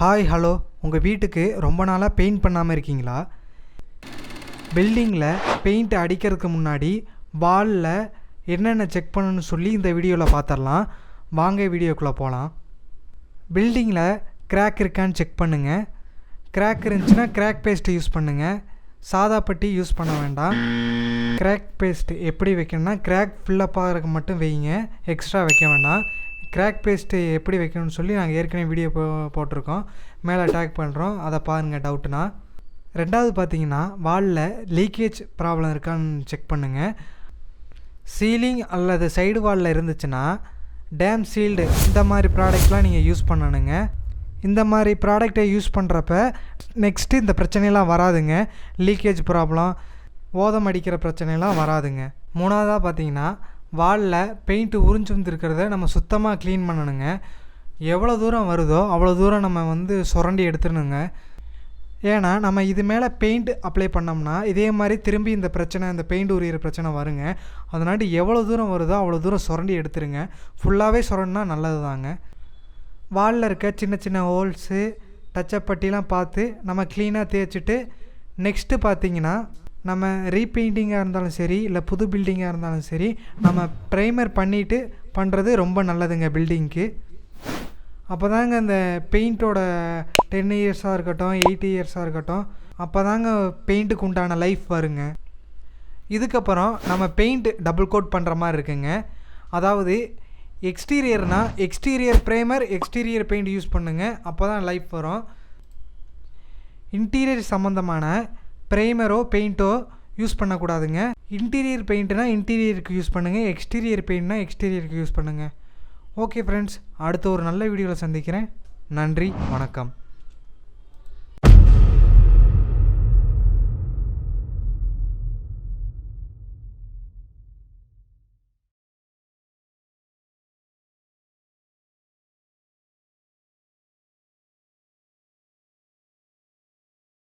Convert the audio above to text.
Hi hello உங்கள் வீட்டுக்கு ரொம்ப நாளாக பெயிண்ட் பண்ணாமல் இருக்கீங்களா? பில்டிங்கில் பெயிண்ட் அடிக்கிறதுக்கு முன்னாடி வாலில் என்னென்ன செக் பண்ணணும்னு சொல்லி இந்த வீடியோவில் பார்த்துடலாம் வாங்க வீடியோக்குள்ளே போகலாம் பில்டிங்கில் கிராக் இருக்கான்னு செக் பண்ணுங்கள் கிராக் இருந்துச்சுன்னா கிராக் பேஸ்ட்டு யூஸ் பண்ணுங்கள் சாதா பட்டி யூஸ் பண்ண வேண்டாம். கிராக் பேஸ்ட் எப்படி வைக்கணும்னா கிராக் ஃபில்லப்பாகிறதுக்கு மட்டும் வைங்க. எக்ஸ்ட்ரா வைக்க வேண்டாம். கிராக் பேஸ்ட்டு எப்படி வைக்கணும்னு சொல்லி நாங்கள் ஏற்கனவே வீடியோ போ போட்டிருக்கோம். மேலே அட்டாக் பண்ணுறோம் அதை பாருங்கள் டவுட்டுனா ரெண்டாவது பார்த்தீங்கன்னா வாலில் லீக்கேஜ் ப்ராப்ளம் இருக்கான்னு செக் பண்ணுங்கள் சீலிங் அல்லது சைடு வாலில் இருந்துச்சுன்னா டேம் சீல்டு இந்த மாதிரி ப்ராடக்ட்லாம் நீங்கள் யூஸ் பண்ணணுங்க. இந்த மாதிரி ப்ராடக்டை யூஸ் பண்ணுறப்ப நெக்ஸ்ட்டு இந்த பிரச்சனையெல்லாம் வராதுங்க. லீக்கேஜ் ப்ராப்ளம் ஓதம் அடிக்கிற பிரச்சனையெல்லாம் வராதுங்க. மூணாவதாக பார்த்தீங்கன்னா வாலில் பெயிண்ட்டு உறிஞ்சு வந்துருக்கிறத நம்ம சுத்தமாக க்ளீன் பண்ணணுங்க. எவ்வளோ தூரம் வருதோ அவ்வளோ தூரம் நம்ம வந்து சுரண்டி எடுத்துடணுங்க. ஏன்னா நம்ம இது மேலே பெயிண்ட் அப்ளை பண்ணோம்னா இதே மாதிரி திரும்பி இந்த பிரச்சனை இந்த பெயிண்ட் உரியிற பிரச்சனை வருங்க. அதனால எவ்வளோ தூரம் வருதோ அவ்வளோ தூரம் சுரண்டி எடுத்துருங்க. ஃபுல்லாகவே சுரண்டினா நல்லது தாங்க வாலில் இருக்க சின்ன சின்ன ஹோல்ஸு டச்சப் பட்டிலாம் பார்த்து நம்ம க்ளீனாக தேய்ச்சிட்டு நெக்ஸ்ட்டு பார்த்தீங்கன்னா நம்ம ரீபெயிண்டிங்காக இருந்தாலும் சரி இல்லை புது பில்டிங்காக இருந்தாலும் சரி நம்ம ப்ரைமர் பண்ணிவிட்டு பண்ணுறது ரொம்ப நல்லதுங்க பில்டிங்க்கு அப்போ தாங்க அந்த பெயிண்ட்டோட டென் இயர்ஸாக இருக்கட்டும் எயிட் இயர்ஸாக இருக்கட்டும் அப்போ தாங்க பெயிண்ட்டுக்கு உண்டான லைஃப் வருங்க. இதுக்கப்புறம் நம்ம பெயிண்ட் டபுள் கோட் பண்ணுற மாதிரி இருக்குங்க. அதாவது எக்ஸ்டீரியர்னால் exterior primer exterior paint use பண்ணுங்கள் அப்போ தான் லைஃப் வரும். இன்டீரியர் சம்மந்தமான ப்ரைமரோ பெயிண்ட்டோ யூஸ் பண்ணக்கூடாதுங்க. இன்டீரியர் பெயிண்ட்னா இன்டீரியருக்கு யூஸ் பண்ணுங்கள் எக்ஸ்டீரியர் பெயிண்ட்னா எக்ஸ்டீரியருக்கு யூஸ் பண்ணுங்கள் ஓகே ஃப்ரெண்ட்ஸ் அடுத்த ஒரு நல்ல வீடியோவில் சந்திக்கிறேன். நன்றி வணக்கம்.